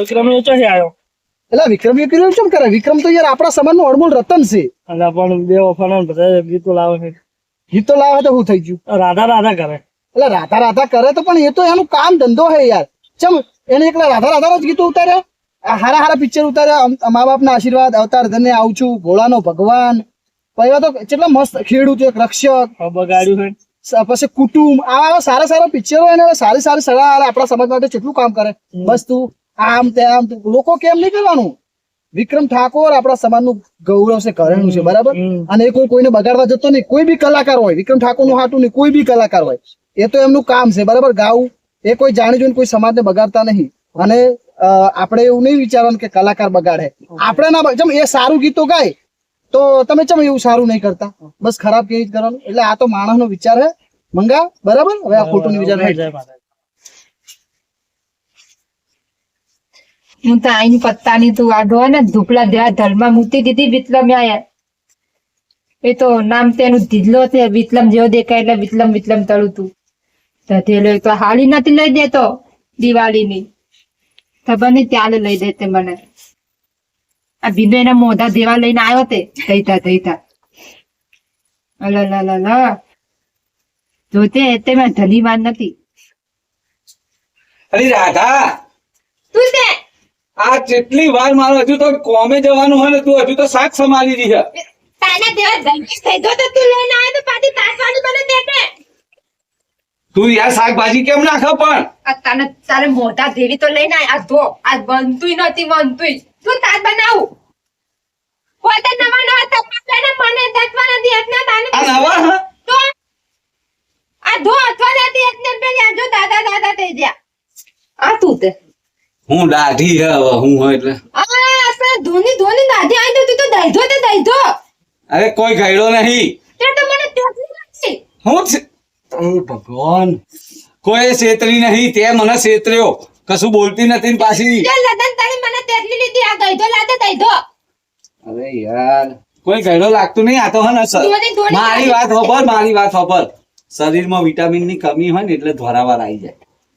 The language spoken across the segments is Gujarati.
વિક્રમ નો ચોથી આવ્યો એટલે વિક્રમ વિક્રમ કેમ કરે? વિક્રમ તો યાર આપણા સમાજનો અડમોલ રતન છે. અને પણ બે વફાના બધા ગીતો લાવે છે. ગીતો લાવે તો શું થઈ ગયું. રાધા રાધા કરે. એટલે રાધા રાધા કરે તો પણ એ તો એનું કામ ધંધો હે યાર. ચમ એને એકલા રાધા રાધા જ ગીતો ઉતાર્યા? હારા હારા પિક્ચર ઉતાર્યા મા મા બાપના આશીર્વાદ અવતાર ધને આવું છું ભોળાનો ભગવાન. પહેલા તો કેટલા મસ્ત ખેડૂત એક રક્ષક બગાડ્યું પછી કુટુંબ આવા સારા સારા પિક્ચરો એને સારી સારી સલાહ આપણા સમાજ માટે કેટલું કામ કરે. બસ તું. આમ તું- લોકો કેમ નહીં કરવાનું? વિક્રમ ઠાકોર આપણા સમાજનું ગૌરવ છે ઘરેણું છે બરાબર? અને એ કોઈ કોઈને બગાડવા જતો નહીં. કોઈ બી કલાકાર હોય વિક્રમ ઠાકોરનું હાટું નહીં કોઈ બી કલાકાર હોય એ તો એમનું કામ છે બરાબર? ગાવું. એ કોઈ જાણી જોઈને કોઈ સમાજને બગાડતા નહીં. અને આપણે એવું નહીં વિચારવાનું કે કલાકાર બગાડે. આપણે ના જેમ એ સારું ગીતો ગાય તો તમે ચમ એવું સારું નહીં કરતા? બસ ખરાબ કેવી જ કરવાનું? એટલે આ તો માણસનો વિચાર હે મંગા બરાબર? હવે આ ખોટું વિચાર જય હું તો આઈની પત્તાની તું આડો ને, ધૂપલા દેવા ધલમાં મૂકી દીધી વિતલમ આયા એ તો નામ તેનું ધીજલો છે વિતલમ જેવો દેખાય એટલે વિતલમ વિતલમ તળું તું. ધધેલો તો હાલી નથી લઈ દેતો, દિવાળીની. ખબર નહીં ત્યારે લઈ દેતે મને. આ ભીંડો એના મોઢા દેવા લઈને આવ્યો તે દઈતા દઈતા અલલલલ જોતે તે મેં ધની વાન નથી રાધા! તું તે આ કેટલી વાર મારો હજુ તો કોમે જવાનું હોય ને તું હજુ તો શાક સમાલી રહી છે. તાના દેવા ધની થઈ તો તું લઈને આવ્યો તો પાછી તાસવાની મને દેતે તું યાર શાકભાજી કેમ નાખે પણ? તને તારે મોટા દેવી તો લઈને આ ધો આ બનતુંય નથી બનતું તું તાર બનાવું. પોતે નવા નવા તપાસને મને દસવા નથી એટલે તાને આ નવા? તો? આ ધો અથવા નથી એટલે બે જો દાદા દાદા થઈ ગયા. આ તું તે. હું દાઢી હે હવે હું હોય એટલે. આપણે ધોની ધોની દાઢી આવી તો તું તો દઈ ધો તે દઈ અરે કોઈ ગયડો નહીં. તે તો મને તેટલી નથી. હું ઓ ભગવાન. કોઈ છેતરી નહીં તે મને છેતર્યો કશું બોલતી નથી પાછી. તે લદન તારી મને તેટલી લીધી. આ દઈ ધો લાદે દઈ અરે યાર. કોઈ ગયડો લાગતું નહીં આ તો હન સર મારી વાત ખબર મારી વાત ખબર શરીરમાં વિટામિનની કમી હોય ને એટલે ધોરાવાર આવી જાય.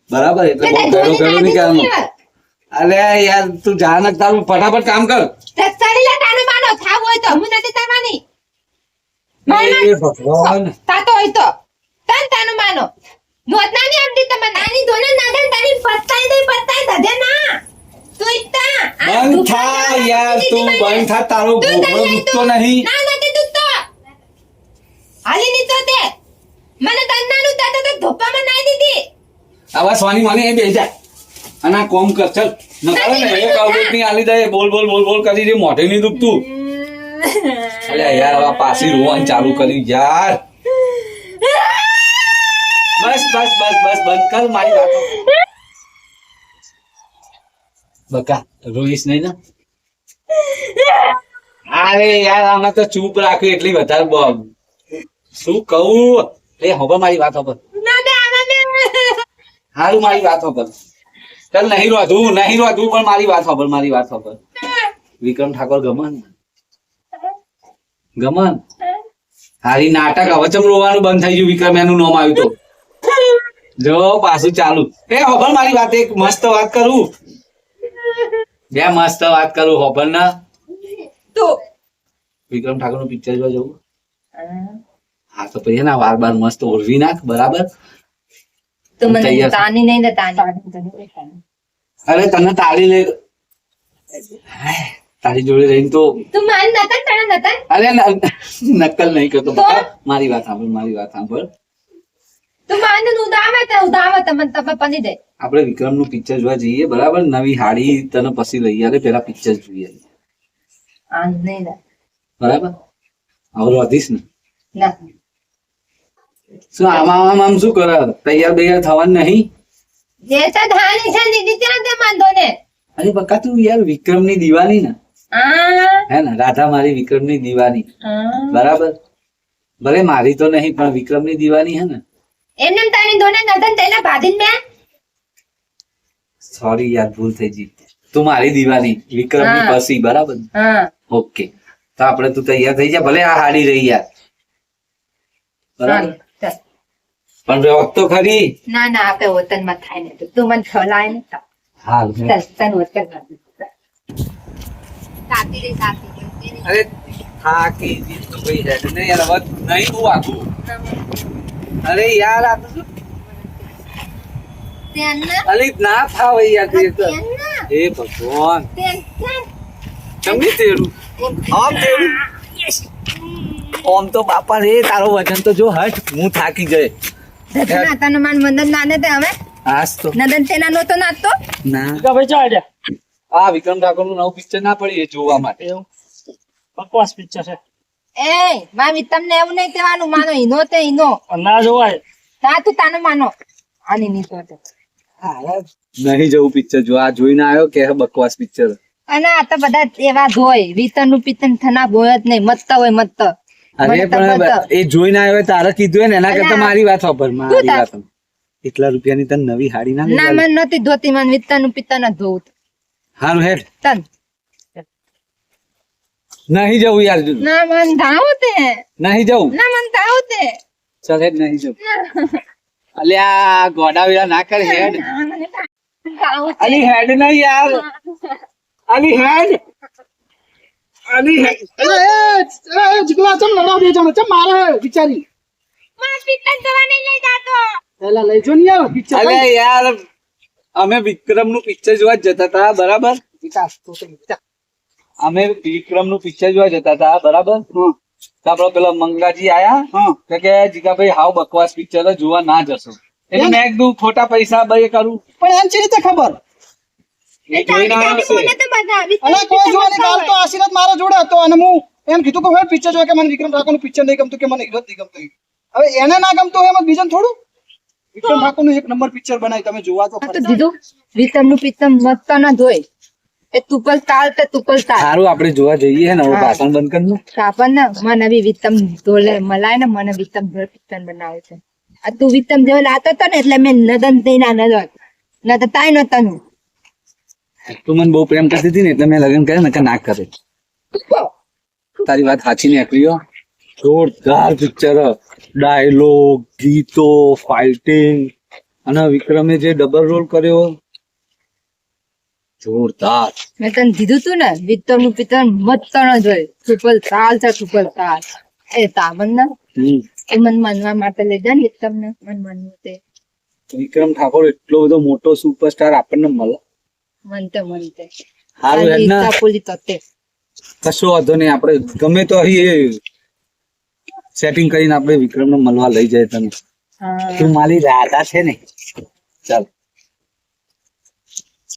બરાબર? એટલે બહુ ગયડો ગયડો નહીં કહેવાનું. અરે યાર તું જાન તારું ફટાફટ કામ કર. રસ્તાની લે તાનું માનો થાવ હોય તો હું નથી તમારી એ ભગવાન. તાતો હોય તો. તન તાનું માનો. નોત નાની આમડી તમે નાની ધોને નાદન તારી પત્તાઈ દે ના. તું ઇત્તા આ બંધ થા યાર તું. બંધ થા તારો તું દુખતો નહીં. ના નથી દુખતો હાલી ની તો. તે મને તન્નાનું તાતો તો ધોપામાં નાઈ દીધી. આવા સોની મને એ બેસી જા. અને આ કોમ કર ચલ. નકળે ને એક કાવડેટની આલી દે બોલ બોલ બોલ બોલ કરી દે મોઢે નહીં દુખતું. અલ્યા યાર આ પાછી રોવાનું ચાલુ કરી યાર. બસ બસ બસ બસ બંધ કર મારી વાતો. બકા રોઈશ નહીં ને? અરે યાર આને તો ચૂપ રાખ્યું એટલી વધારે બોલ શું કહું? એ હવે મારી વાત આના દે હારું મારી વાત ખબર ચાલ નહીં રોધું નહીં રોધું પણ મારી વાત સાંભળ મારી વાત સાંભળ. વિક્રમ ઠાકોર ગમન. ગમન? હારી નાટક હવે ચમ રોવાનું બંધ થઈ ગયું વિક્રમ એનું નામ આવ્યું તો. જો પાછું ચાલુ. એ હોબલ મારી વાત એક મસ્ત વાત કરું. બે મસ્ત વાત કરું હોબલ ના. તો. વિક્રમ ઠાકોરનું પિક્ચર જોવા જવું? હા. તો પછી ના વાર બાર મસ્ત ઓળવી નાખ બરાબર? તું મને તાની નહીં ને તાની. અરે તને તાળી લે તારી જોડે રહીને તો તું માન નતન તારા નતન અરે નકલ નહીં કરતો બકા. મારી વાત સાંભળ મારી વાત સાંભળ. તું માન ઉદાવે તે ઉદાવે તમને તમે પની દે આપણે વિક્રમનું પિક્ચર જોવા જઈએ બરાબર? નવી હાડી તને પછી લઈ આવે પેલા પિક્ચર જોઈએ. આ નહીં બરાબર? હવે વધીશ ને. ના. શું આમાં આમ આમ શું કરે? તૈયાર બૈયાર થવાનું નહીં? જે તો ધાની છે દીદી ત્યાં તે માંધો ને? અરે બકા તું યાર વિક્રમની દીવાની ને. હે. ને રાધા મારી વિક્રમની દિવાની બરાબર? ભલે મારી તો નહીં પણ વિક્રમની દિવાની હે ને. એમને તારી દોને નતન તેના ભાદીન મે? સોરી યાર ભૂલ થઈ ગઈ. તું મારી દીવાની વિક્રમની પસી પછી બરાબર? હા. ઓકે તો આપણે તું તૈયાર થઈ જા ભલે આ હાડી રહી યાર. બરાબર. પણ તો ખરી. ના ના આપે વતનમાં થાય ને તું મને ખલાય ને તો. હાલ ચાલ તને વચ્ચે કાપી. રે કાપી અરે થાકી ગઈ તો ભાઈ જાય. ને યાર હવે નહીં હું આખું. અરે યાર આ તો અરે ના? થાવ યાર તે તો એ ભગવાન. ચમની તેડું. આમ તેડું. ઓમ તો બાપા રે તારો વજન તો જો હટ હું થાકી ગયે. તને માન મદદ ના દે હવે. આજ તો. નદન તેના નો તો નાતો. ના. ભાઈ ચા આ વિક્રમ ઠાકોરનું નવું પિક્ચર ના પડી એ જોવા માટે. એવું? બકવાસ પિક્ચર છે. એ મામી તમને એવું નહીં કહેવાનું. માનો ઈનો તે ઈનો. અને ના જોવાય. ના તું તાનો માનો. આની નહીં તો. નહીં જવું પિક્ચર જો. આ જોઈને આવ્યો કે બકવાસ પિક્ચર અને આ તો બધા એવા જ હોય. વિતનનું પિતન થના હોય જ નહીં. મત્ત હોય મત્ત. અરે પણ એ જોઈને આવ્યો તારે કીધું ને એના કરતા મારી વાત ખબર મારી વાત એટલા રૂપિયાની તને નવી હાડી ના ના? મને નથી ધોતી મને વિતનનું પિતન જ ધોવું. હારું હેડ. તન. નહીં જવું યાર. ના મન ધાવ તે. નહીં જવું. ના મન ધાવ તે. ચાલ હેડ નહીં જવું. અલ્યા ગોડા વિડા ના કર હેડ. અલી હેડ નહીં યાર. અલી હેડ. અલી એ એ જીગલા ચમ લડા બે જણ ચમ મારે બિચારી. માર પિતન જવા નહીં લઈ જાતો. પેલા લઈ જો ને યાર પિક્ચર અલ્યા યાર અમે વિક્રમનું પિક્ચર જોવા જતા હતા બરાબર? વિકાસ તો વિકાસ. અમે વિક્રમનું પિક્ચર જોવા જતા હતા બરાબર? હા. તો આપડે પેલા મંગાજી આયા હા. કે જીગાભાઈ હાવ બકવાસ પિક્ચર જોવા ના જશો. એટલે મેં કીધું ખોટા પૈસા ભાઈ કરું. પણ એમ છે રીતે ખબર? આશીર્વાદ મારા જોડે હતો અને હું એમ કીધું કે હવે પિક્ચર જોવા કે મને વિક્રમ ઠાકોરનું પિક્ચર નહીં ગમતું કે મને હીરો નહીં ગમતું. હવે એને ના ગમતું હોય બીજાને થોડું? વિક્રમ ઠાકોરનું એક નંબર પિક્ચર બનાવી તમે જોવા તો આ તો ખરા. દીધું. વિતમનું પિતમ મત્ત ના ધોય એ તુપલ તાલ તે તુપલ તાલ સારું આપણે જોવા જઈએ ને હવે ભાષણ બંધ કરી કાપન ને મને બી વિતમ ધોલે મલાય ને મને વિતમ ધોલે પિત્તન બનાવે છે. આ તું વિતમ જેવો લાતો હતો ને એટલે મેં નદન થઈ ના નદન ન તો તાય ન તનું તું મને બહુ પ્રેમ કરતી હતી ને એટલે મેં લગ્ન કર્યા નકર ના કરે. તારી વાત સાચી ને એકલીઓ જોરદાર પિક્ચર ડાયલોગ ગીતો ફાઇટિંગ અને વિક્રમે જે ડબલ રોલ કર્યો. જોરદાર. મેં તને કીધું તું ને વિતમનું પિત્તર મત્ત જ હોય. ટ્રિપલ તાલ છે ટ્રિપલ તાલ. એ તામન ને એ મન માનવા માટે લઈ જાય ને વિક્રમ ને મન માનવું તે. વિક્રમ ઠાકોર એટલો બધો મોટો સુપરસ્ટાર આપણને મળે મનતે મનતે. હારું એના પોલી તતે. કશો વાંધો નહીં આપણે ગમે તો અહીં સેટિંગ કરીને આપણે વિક્રમને મળવા લઈ જાય તને. તું મારી રાધા છે ને. ચાલ.